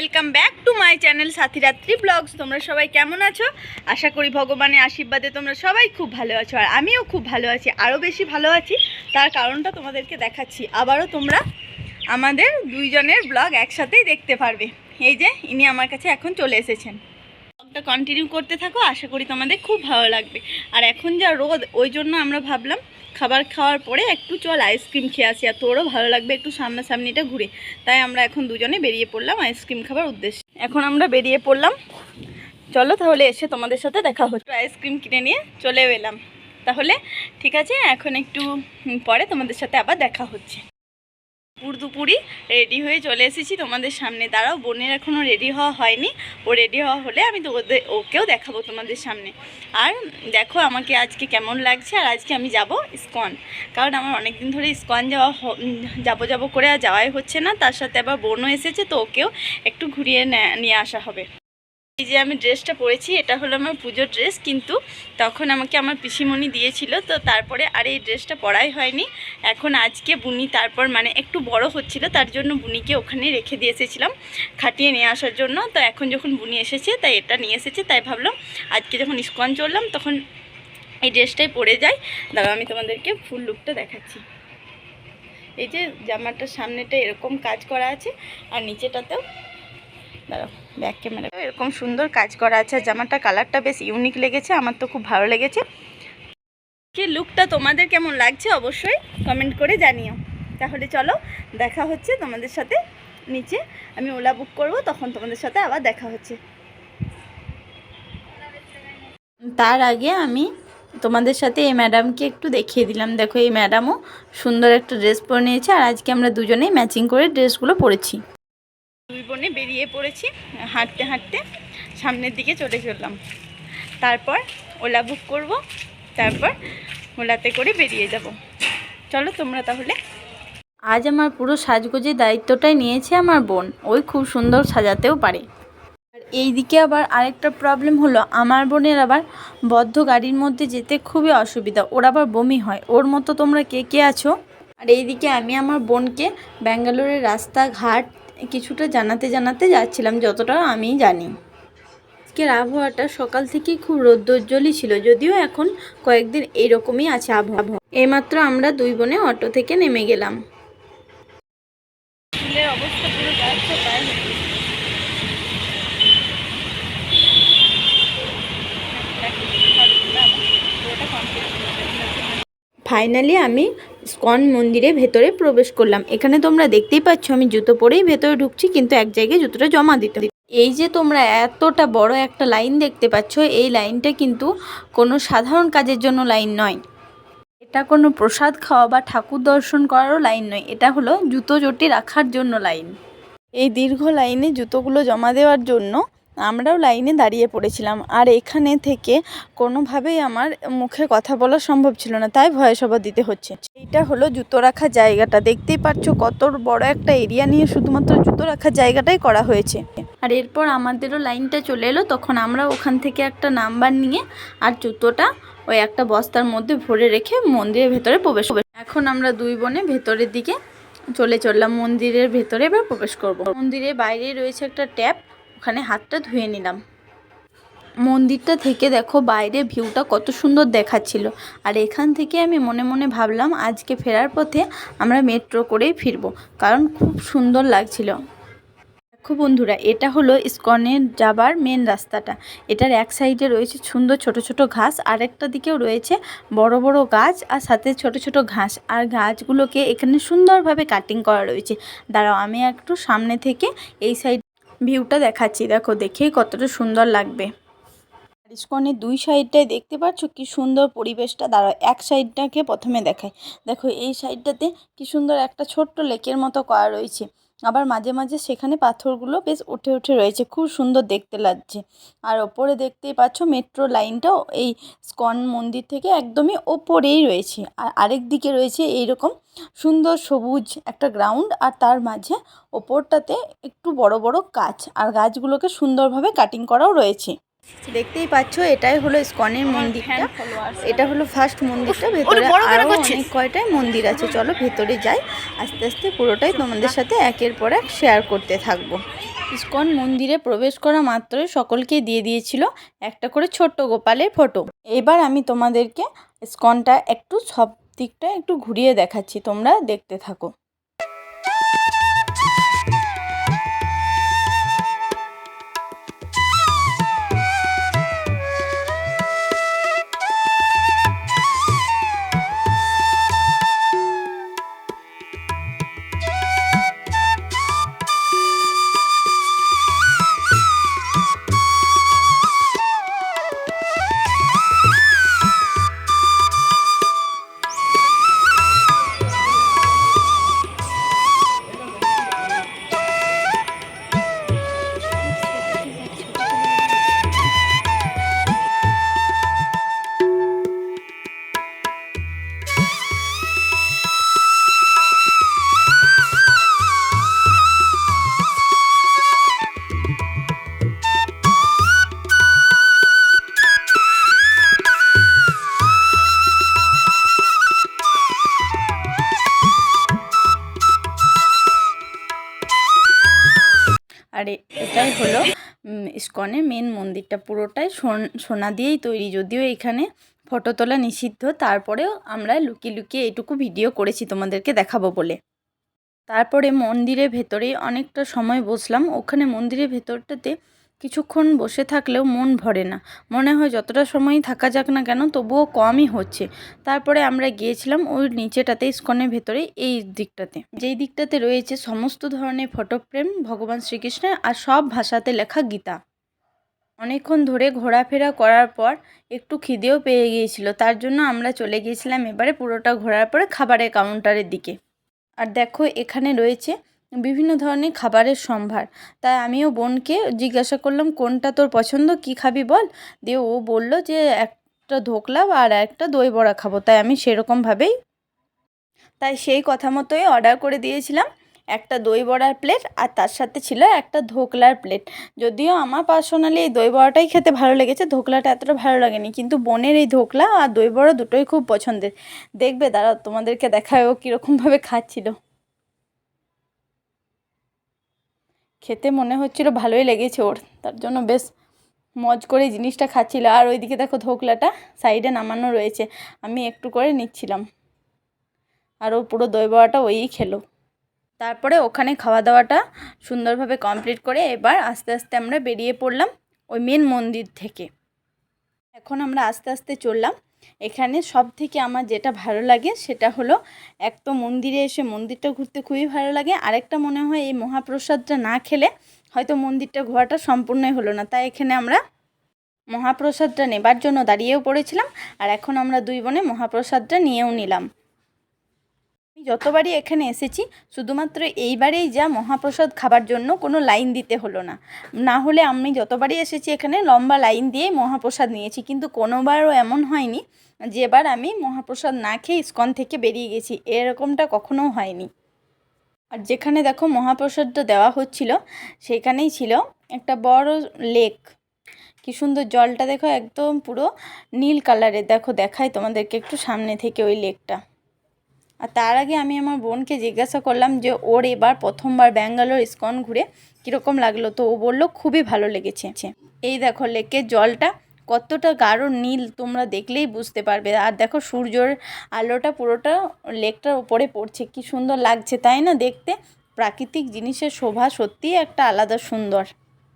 Welcome back to my channel সাথীরাত্রি blogs. তোমরা সবাই কেমন আছো? আশা করি ভগবানের আশীর্বাদে তোমরা সবাই খুব ভালো আছো, আর আমিও খুব ভালো আছি, আরও বেশি ভালো আছি। তার কারণটা তোমাদেরকে দেখাচ্ছি। আবারও তোমরা আমাদের দুইজনের ব্লগ একসাথেই দেখতে পারবে। এই যে, ইনি আমার কাছে এখন চলে এসেছেন। ব্লগটা কন্টিনিউ করতে থাকো, আশা করি তোমাদের খুব ভালো লাগবে। আর এখন যা রোদ, ওই জন্য আমরা ভাবলাম খাবার খাওয়ার পরে একটু চল আইসক্রিম খেয়ে আসি, আর তোরও ভালো লাগবে একটু সামনাসামনিটা ঘুরে। তাই আমরা এখন দুজনে বেরিয়ে পড়লাম আইসক্রিম খাবার উদ্দেশ্যে। এখন আমরা বেরিয়ে পড়লাম। চলো তাহলে এসে তোমাদের সাথে দেখা হচ্ছে। আইসক্রিম কিনে নিয়ে চলে এলাম। তাহলে ঠিক আছে, এখন একটু পরে তোমাদের সাথে আবার দেখা হচ্ছে। দুপুর রেডি হয়ে চলে এসেছি। তোমাদের সামনে দাঁড়াও। বোনের এখনও রেডি হওয়া হয়নি। ও রেডি হওয়া হলে আমি তো ওকেও দেখাবো তোমাদের সামনে। আর দেখো আমাকে আজকে কেমন লাগছে আর আজকে আমি যাব ইস্কন। কারণ আমার অনেক দিন ধরে স্কন যাওয়া যাব যাব করে আর যাওয়াই হচ্ছে না। তার সাথে আবার বোনও এসেছে, তো ওকেও একটু ঘুরিয়ে নিয়ে আসা হবে। এই যে আমি ড্রেসটা পরেছি, এটা হলো আমার পুজোর ড্রেস কিন্তু তখন আমাকে আমার পিসিমণি দিয়েছিল, তো তারপরে আর এই ড্রেসটা পরাই হয়নি। এখন আজকে বুনি তারপর মানে একটু বড় হচ্ছিল, তার জন্য বুনিকে ওখানে রেখে দিয়ে এসেছিলাম, খাটিয়ে নিয়ে আসার জন্য। তো এখন যখন বুনি এসেছে, তাই এটা নিয়ে এসেছে, তাই ভাবলাম আজকে যখন ইস্কন চললাম তখন এই ড্রেসটাই পরে যাই। দাঁড়াও আমি তোমাদেরকে ফুল লুকটা দেখাচ্ছি। এই যে জামাটার সামনেটা এরকম কাজ করা আছে, আর নিচেটাতেও ব্যাক ক্যামেরা এরকম সুন্দর কাজ করা আছে জামাটা কালারটা বেশ ইউনিক লেগেছে, আমার তো খুব ভালো লেগেছে। কি লুকটা তোমাদের কেমন লাগছে অবশ্যই কমেন্ট করে জানিও। তাহলে চলো, দেখা হচ্ছে তোমাদের সাথে নিচে। আমি ওলা বুক করব, তখন তোমাদের সাথে আবার দেখা হচ্ছে। তার আগে আমি তোমাদের সাথে এই ম্যাডামকে একটু দেখিয়ে দিলাম। দেখো, এই ম্যাডামও সুন্দর একটা ড্রেস পরে নিয়েছে, আর আজকে আমরা দুজনেই ম্যাচিং করে ড্রেসগুলো পরেছি। দুই বোনে বেরিয়ে পড়েছি, হাঁটতে হাঁটতে সামনের দিকে চলে চললাম। তারপর ওলা বুক করব, তারপর ওলাতে করে বেরিয়ে যাব। চলো তোমরা তাহলে। আজ আমার পুরো সাজগোজের দায়িত্বটাই নিয়েছে আমার বোন, ওই খুব সুন্দর সাজাতেও পারে। আর এই দিকে আবার আরেকটা প্রবলেম হলো, আমার বোনের আবার বদ্ধ গাড়ির মধ্যে যেতে খুবই অসুবিধা, ওর আবার বমি হয়, ওর মতো তোমরা কে কে আছো? আর এইদিকে আমি আমার বোনকে ব্যাঙ্গালোরের রাস্তাঘাট কিছুটা জানাতে জানাতে যাচ্ছিলাম, যতটা আমি জানি। আজকের আবহাওয়াটা সকাল থেকেই খুব রৌদ্রোজ্জ্বলই ছিল, যদিও এখন কয়েকদিন এইরকমই আছে আবহাওয়া। এইমাত্র আমরা দুই বোনে অটো থেকে নেমে গেলাম। অবস্থা পুরো ফাইনালি আমি স্কন মন্দিরে ভেতরে প্রবেশ করলাম। এখানে তোমরা দেখতেই পাচ্ছ আমি জুতো পরেই ভেতরে ঢুকছি, কিন্তু এক জায়গায় জুতোটা জমা দিতে এই যে তোমরা এতটা বড় একটা লাইন দেখতে পাচ্ছ, এই লাইনটা কিন্তু কোনো সাধারণ কাজের জন্য লাইন নয়। এটা কোনো প্রসাদ খাওয়া বা ঠাকুর দর্শন করারও লাইন নয়, এটা হলো জুতো জটি রাখার জন্য লাইন। এই দীর্ঘ লাইনে জুতোগুলো জমা দেওয়ার জন্য আমরাও লাইনে দাঁড়িয়ে পড়েছিলাম। আর এখানে থেকে কোনোভাবেই আমার মুখে কথা বলা সম্ভব ছিল না, তাই ভয় সভা দিতে হচ্ছে। এইটা হলো জুতো রাখার জায়গাটা। দেখতেই পাচ্ছ কত বড় একটা এরিয়া নিয়ে শুধুমাত্র জুতো রাখার জায়গাটাই করা হয়েছে। আর এরপর আমাদেরও লাইনটা চলে এলো, তখন আমরা ওখান থেকে একটা নাম্বার নিয়ে আর জুতোটা ওই একটা বস্তার মধ্যে ভরে রেখে মন্দিরের ভেতরে প্রবেশ এখন আমরা দুই বোনে ভেতরের দিকে চলে চললাম। মন্দিরের ভেতরে এবার প্রবেশ করব। মন্দিরের বাইরে রয়েছে একটা ট্যাপ। ওখানে হাতটা ধুয়ে নিলাম। মন্দিরটা থেকে দেখো বাইরে ভিউটা কত সুন্দর দেখাচ্ছিল। আর এখান থেকে আমি মনে মনে ভাবলাম, আজকে ফেরার পথে আমরা মেট্রো করেই ফিরবো, কারণ খুব সুন্দর লাগছিল। দেখো বন্ধুরা, এটা হলো ইস্কনের যাবার মেন রাস্তাটা। এটার এক সাইডে রয়েছে সুন্দর ছোট ছোট ঘাস আর একটা দিকেও রয়েছে বড় বড় গাছ আর সাথে ছোট ছোট ঘাস। আর গাছগুলোকে এখানে সুন্দরভাবে কাটিং করা রয়েছে। দাঁড়াও, আমি একটু সামনে থেকে এই সাইড ভিউটা দেখাচ্ছি। দেখো, দেখেই কতটা সুন্দর লাগবে। ইস্কনের দুই সাইডটায় দেখতে পাচ্ছ কি সুন্দর পরিবেশটা? দাঁড়ায় এক সাইডটাকে প্রথমে দেখায় দেখো, এই সাইডটাতে কি সুন্দর একটা ছোট্ট লেকের মতো করা রয়েছে। আবার মাঝে মাঝে সেখানে পাথরগুলো বেশ উঠে উঠে রয়েছে। খুব সুন্দর দেখতে লাগছে। আর ওপরে দেখতেই পাচ্ছ মেট্রো লাইনটাও এই স্কন মন্দির থেকে একদমই ওপরেই রয়েছে। আর আরেক দিকে রয়েছে এইরকম সুন্দর সবুজ একটা গ্রাউন্ড আর তার মাঝে ওপরটাতে একটু বড় বড় গাছ। আর গাছগুলোকে সুন্দরভাবে কাটিং করাও রয়েছে। দেখতেই পাচ্ছ এটাই হলো ইস্কনের মন্দিরটা। এটা হলো ফার্স্ট মন্দিরটা। ভেতরে আরও অনেক কয়টাই মন্দির আছে। চলো ভেতরে যাই। আস্তে আস্তে পুরোটাই তোমাদের সাথে একের পর এক শেয়ার করতে থাকব। ইস্কন মন্দিরে প্রবেশ করা মাত্রই সকলকে দিয়ে দিয়েছিল একটা করে ছোট্ট গোপালের ফটো এবার আমি তোমাদেরকে ইস্কনটা একটু সব দিকটা একটু ঘুরিয়ে দেখাচ্ছি, তোমরা দেখতে থাকো। মন্দিরটা পুরোটাই সোন- দিয়েই তৈরি। যদিও এখানে ফটো তোলা নিষিদ্ধ, তারপরেও আমরা লুকিয়ে লুকিয়ে এটুকু ভিডিও করেছি তোমাদেরকে দেখাবো বলে। তারপরে মন্দিরের ভেতরে অনেকটা সময় বসলাম। ওখানে মন্দিরের ভেতরটাতে কিছুক্ষণ বসে থাকলেও মন ভরে না। মনে হয় যতটা সময় থাকা যাক না কেন, তবুও কমই হচ্ছে। তারপরে আমরা গিয়েছিলাম ওই নিচেটাতে, ইস্কনের ভেতরে, এই দিকটাতে। যেই দিকটাতে রয়েছে সমস্ত ধরনের ফটোফ্রেম ভগবান শ্রীকৃষ্ণের আর সব ভাষাতে লেখা গীতা। অনেকক্ষণ ধরে ঘোরাফেরা করার পর একটু খিদেও পেয়ে গিয়েছিল। তার জন্য আমরা চলে গিয়েছিলাম এবারে পুরোটা ঘোরার পরে খাবারের কাউন্টারের দিকে। আর দেখো, এখানে রয়েছে বিভিন্ন ধরনের খাবারের সম্ভার। তাই আমিও বোনকে জিজ্ঞাসা করলাম, কোনটা তোর পছন্দ? কি খাবি বল? দিয়ে ও বলল যে, একটা ধোকলা আর একটা দই বড়া খাব। তাই আমি সেরকমভাবেই, তাই সেই কথা মতোই অর্ডার করে দিয়েছিলাম। একটা দই বড়ার প্লেট আর তার সাথে ছিল একটা ধোকলার প্লেট যদিও আমার পার্সোনালি এই দই বড়াটাই খেতে ভালো লেগেছে, ধোকলাটা এতটা ভালো লাগেনি, কিন্তু বোনের এই ধোকলা আর দই বড়া দুটোই খুব পছন্দের। দেখবে দাঁড়াও, তোমাদেরকে দেখায় ও কীরকমভাবে খাচ্ছিল। খেতে মনে হচ্ছিল ভালোই লেগেছে ওর, তার জন্য বেশ মজ করে জিনিসটা খাচ্ছিল। আর ওইদিকে দেখো ধোকলাটা সাইডে নামানো রয়েছে, আমি একটু করে নিচ্ছিলাম। আর ও পুরো দই বড়াটা ওই খেলো। তারপরে ওখানে খাওয়া দাওয়াটা সুন্দরভাবে কমপ্লিট করে এবার আস্তে আস্তে আমরা বেরিয়ে পড়লাম ওই মেন মন্দির থেকে। এখন আমরা আস্তে আস্তে চললাম। এখানে সব থেকে আমার যেটা ভালো লাগে সেটা হলো এক তো মন্দিরে এসে মন্দিরটা ঘুরতে খুবই ভালো লাগে। আরেকটা মনে হয় এই মহাপ্রসাদটা না খেলে হয়তো মন্দিরটা ঘোরাটা সম্পূর্ণই হলো না। তাই এখানে আমরা মহাপ্রসাদটা নেবার জন্য দাঁড়িয়েও পড়েছিলাম আর এখন আমরা দুই বোনে মহাপ্রসাদটা নিয়েও নিলাম। যতবারই এখানে এসেছি, শুধুমাত্র এইবারেই যা মহাপ্রসাদ খাবার জন্য কোনো লাইন দিতে হলো না। না হলে আমি যতবারই এসেছি এখানে, লম্বা লাইন দিয়ে মহাপ্রসাদ নিয়েছি। কিন্তু কোনোবারও এমন হয়নি যে এবার আমি মহাপ্রসাদ না খেয়ে ইস্কন থেকে বেরিয়ে গেছি। এরকমটা কখনো হয়নি। আর যেখানে দেখো মহাপ্রসাদটা দেওয়া হচ্ছিল, সেখানেই ছিল একটা বড় লেক। কি সুন্দর জলটা দেখো, একদম পুরো নীল কালারের। দেখো দেখায় তোমাদেরকে একটু সামনে থেকে ওই লেকটা। আর তার আগে আমি আমার বোনকে জিজ্ঞাসা করলাম যে ওর এবার প্রথমবার ব্যাঙ্গালোর ইস্কন ঘুরে কীরকম লাগল? তো ও বলল, খুবই ভালো লেগেছে। এই দেখো লেকের জলটা কতটা গাঢ় নীল, তোমরা দেখলেই বুঝতে পারবে। আর দেখো সূর্যর আলোটা পুরোটা লেকটার উপরে পড়ছে, কি সুন্দর লাগছে, তাই না? দেখতে প্রাকৃতিক জিনিসের শোভা সত্যিই একটা আলাদা সুন্দর।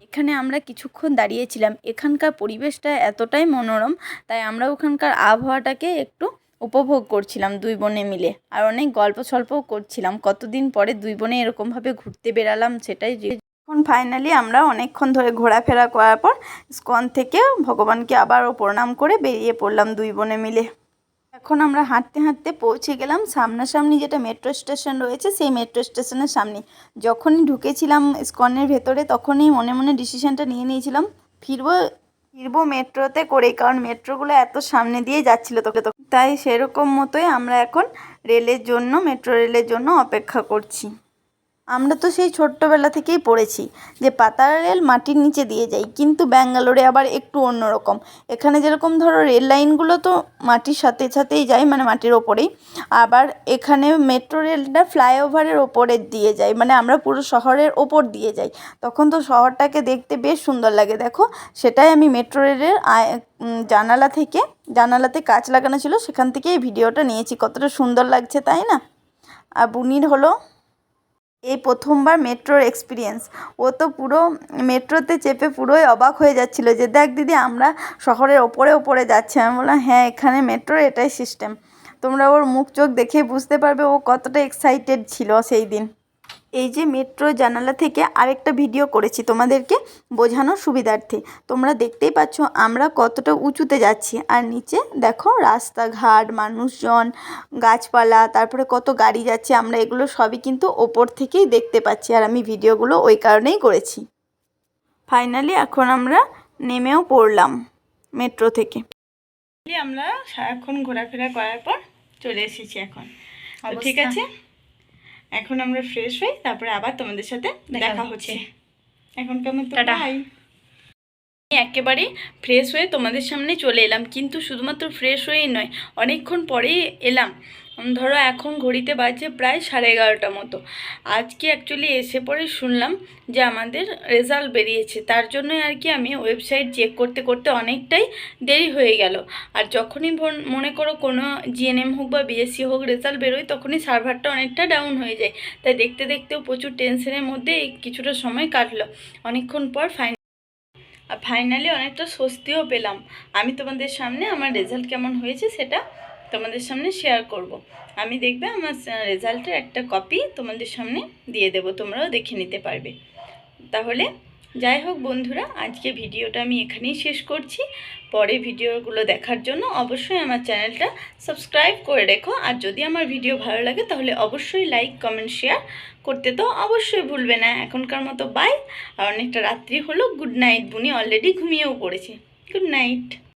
এখানে আমরা কিছুক্ষণ দাঁড়িয়েছিলাম। এখানকার পরিবেশটা এতটাই মনোরম, তাই আমরা ওখানকার আবহাওয়াটাকে একটু উপভোগ করছিলাম দুই বোনে মিলে। আর অনেক গল্প সল্পও করছিলাম। কতদিন পরে দুই বোনে এরকমভাবে ঘুরতে বেরালাম সেটাই এখন ফাইনালি আমরা অনেকক্ষণ ধরে ঘোরাফেরা করার পর স্কন থেকে ভগবানকে আবারও প্রণাম করে বেরিয়ে পড়লাম দুই বোনে মিলে। এখন আমরা হাঁটতে হাঁটতে পৌঁছে গেলাম। সামনাসামনি যেটা মেট্রো স্টেশন রয়েছে, সেই মেট্রো স্টেশনের সামনে। যখনই ঢুকেছিলাম স্কনের ভেতরে, তখনই মনে মনে ডিসিশনটা নিয়ে নিয়েছিলাম। ফিরবো ফিরবো মেট্রোতে করে কারণ মেট্রোগুলো এত সামনে দিয়ে যাচ্ছিল তোকে তো। তাই সেরকম মতোই আমরা এখন রেলের জন্য, মেট্রো রেলের জন্য অপেক্ষা করছি। আমরা তো সেই ছোট্টবেলা থেকেই পড়েছি যে পাতার রেল মাটির নিচে দিয়ে যায়, কিন্তু ব্যাঙ্গালোরে আবার একটু অন্যরকম। এখানে যেরকম ধরো রেল লাইনগুলো তো মাটির সাথে সাথেই যায় মানে মাটির ওপরেই, আবার এখানে মেট্রো রেলটা ফ্লাইওভারের ওপরে দিয়ে যায় মানে আমরা পুরো শহরের ওপর দিয়ে যাই। তখন তো শহরটাকে দেখতে বেশ সুন্দর লাগে। দেখো, সেটাই আমি মেট্রো রেলের জানালা থেকে, জানালাতে কাঁচ লাগানো ছিল, সেখান থেকে এই ভিডিওটা নিয়েছি। কতটা সুন্দর লাগছে, তাই না? আর বুনির হলো এই প্রথমবার মেট্রোর এক্সপিরিয়েন্স ও তো পুরো মেট্রোতে চেপে পুরোই অবাক হয়ে যাচ্ছিল যে, দেখ দিদি, আমরা শহরের ওপরে ওপরে যাচ্ছি। আমি বললাম হ্যাঁ এখানে মেট্রোর এটাই সিস্টেম তোমরা ওর মুখ চোখ দেখে বুঝতে পারবে ও কতটা এক্সাইটেড ছিল সেই দিন। এই যে মেট্রো জানালা থেকে আরেকটা ভিডিও করেছি তোমাদেরকে বোঝানোর সুবিধার্থে। তোমরা দেখতেই পাচ্ছ আমরা কতটা উঁচুতে যাচ্ছি। আর নিচে দেখো রাস্তাঘাট মানুষজন গাছপালা তারপরে কত গাড়ি যাচ্ছে আমরা এগুলো সবই কিন্তু ওপর থেকেই দেখতে পাচ্ছি। আর আমি ভিডিওগুলো ওই কারণেই করেছি। ফাইনালি এখন আমরা নেমেও পড়লাম মেট্রো থেকে। আমরা সারাক্ষণ ঘোরাফেরা করার পর চলে এসেছি এখন। ঠিক আছে? এখন আমরা ফ্রেশ হই তারপরে আবার তোমাদের সাথে দেখা হচ্ছে। এখন কেমন তো। বাই আমি একেবারে ফ্রেশ হয়ে তোমাদের সামনে চলে এলাম কিন্তু শুধুমাত্র ফ্রেশ হয়েই নয় অনেকক্ষণ পরেই এলাম ধরো এখন ঘড়িতে বাজে প্রায় সাড়ে এগারোটা মতো। আজকে অ্যাকচুয়ালি এসে পরে শুনলাম যে আমাদের রেজাল্ট বেরিয়েছে। তার জন্যই আর কি আমি ওয়েবসাইট চেক করতে করতে অনেকটাই দেরি হয়ে গেল। আর যখনই মনে করো কোনো জিএনএম হোক বা বিএসসি হোক রেজাল্ট বেরোয়, তখনই সার্ভারটা অনেকটা ডাউন হয়ে যায়। তাই দেখতে দেখতেও প্রচুর টেনশনের মধ্যে কিছুটা সময় কাটলো। অনেকক্ষণ পর ফাইন আর ফাইনালি অনেকটা স্বস্তিও পেলাম। আমি তোমাদের সামনে আমার রেজাল্ট কেমন হয়েছে সেটা তোমাদের সামনে শেয়ার করব। আমি দেখবে আমার রেজাল্টের একটা কপি তোমাদের সামনে দিয়ে দেবো, তোমরাও দেখে নিতে পারবে। তাহলে যাই হোক বন্ধুরা, আজকে ভিডিওটা আমি এখানেই শেষ করছি। পরে ভিডিওগুলো দেখার জন্য অবশ্যই আমার চ্যানেলটা সাবস্ক্রাইব করে রেখো। আর যদি আমার ভিডিও ভালো লাগে, তাহলে অবশ্যই লাইক কমেন্ট শেয়ার করতে তো অবশ্যই ভুলবে না। এখনকার মতো বাই আর অনেকটা রাত্রি হলো। গুড নাইট বুনি অলরেডি ঘুমিয়েও পড়েছে। Good night